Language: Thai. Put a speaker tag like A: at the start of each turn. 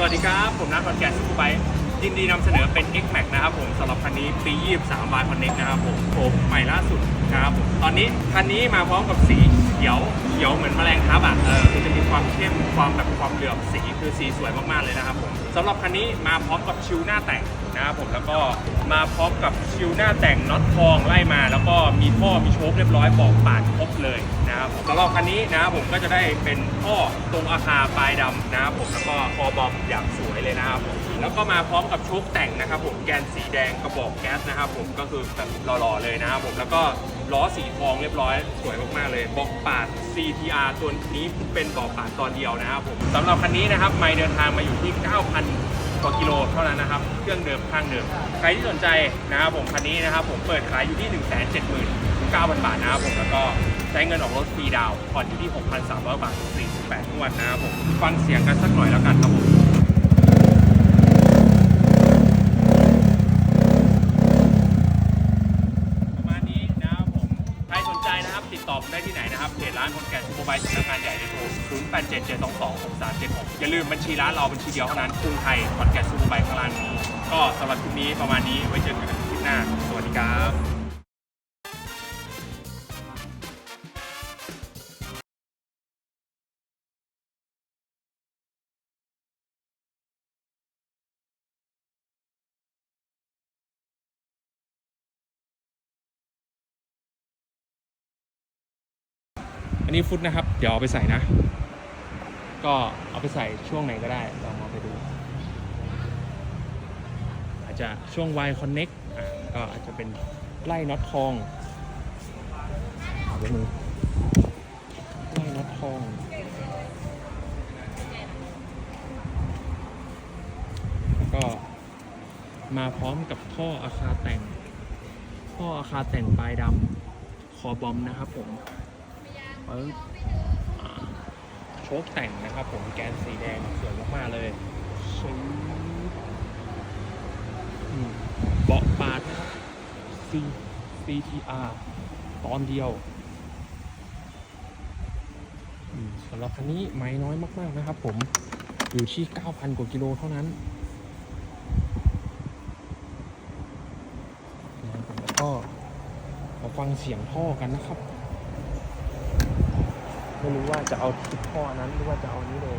A: สวัสดีครับ ผมนัทคอนแกนซูเปอร์ไบค์ยินดีนำเสนอเป็น X Max นะครับผมสำหรับคันนี้ปี 23 บาทคอนเน็กนะครับผมโฉมใหม่ล่าสุดนะครับผมตอนนี้คันนี้มาพร้อมกับสีเขียวเขียวเหมือนแมลงทับอะเออคือจะมีความเข้มความแบบความเหลือบสีคือสีสวยมากๆเลยนะครับผมสำหรับคันนี้มาพร้อมกับชิวหน้าแต่งนะครับผมแล้วก็ มาพร้อมกับชิวหน้าแต่งน็อตทองไล่มา แล้วก็มีท่อมีโชคเรียบร้อยบอกปาดครบเลยนะครับผมสำหรับคันนี้นะครับผมก็จะได้เป็นท่อตรงอาคาปลายดำนะครับผมแล้วก็คอบอมอย่างสวยเลยนะครับผมแล้วก็มาพร้อมกับโชคแต่งนะครับผมแกนสีแดงกระบอกแก๊สนะครับผมก็คือแบบหล่อๆเลยนะครับผมแล้วก็ล้อสีทองเรียบร้อยสวยมากๆเลยบอกปาด CTR ตัวนี้เป็นบอกปาดตอนเดียวนะครับผมสำหรับคันนี้นะครับไม่เดินทางมาอยู่ที่ 9,000 กว่ากิโลเท่านั้นนะครับ เครื่องเดิมข้างเดิม ใครที่สนใจนะครับผมคันนี้นะครับผมเปิดขายอยู่ที่ 179,000 บาทนะครับผมแล้วก็ใช้เงินออกรถฟรีดาวผ่อนอยู่ที่ 6,300 บาท48งวดนะครับผมฟังเสียงกันสักหน่อยแล้วกันครับผม ประมาณนี้นะครับผม ใครสนใจนะครับ ติดต่อผม ได้ที่ไหนนะครับเพจร้านคนแก่ซูเปรไบายสำนักงานใหญ่ในโทร0 8 7 7 2 2 6 3 7 6 อย่าลืมบัญชีร้านเราบัญชีเดียวเท่านั้นกรุงไทยคอนแก่ซูเปอร์ไบายข้างล่างนี้ ก็สำหรับคลิปนี้ประมาณนี้ไว้เจอกันคลิปหน้า สวัสดีครับ อันนี้ฟุตนะครับ เดี๋ยวเอาไปใส่นะ ก็เอาไปใส่ช่วงไหนก็ได้ลองเอาไปดู อาจจะช่วง Y Connect อะก็อาจจะเป็นไล่น็อตทองเอาไปมือไล่น็อตทองแล้วก็มาพร้อมกับท่ออาคาแต่ง ท่ออาคาแต่งปลายดำคอบอมนะครับผม ปึ๊บโชคแต่งนะครับผมแกนสีแดงสวยมากๆเลยชื้ออืมเบาะปาดนะครับ C CTR ตอนเดียวสำหรับคันนี้ไม่น้อยมากๆนะครับผมอยู่ที่ 9,000 กว่ากิโลเท่านั้นแล้วก็มาฟังเสียงท่อกันนะครับ ไม่รู้ว่าจะเอาทิปข้อนั้นหรือว่าจะเอานี้เลย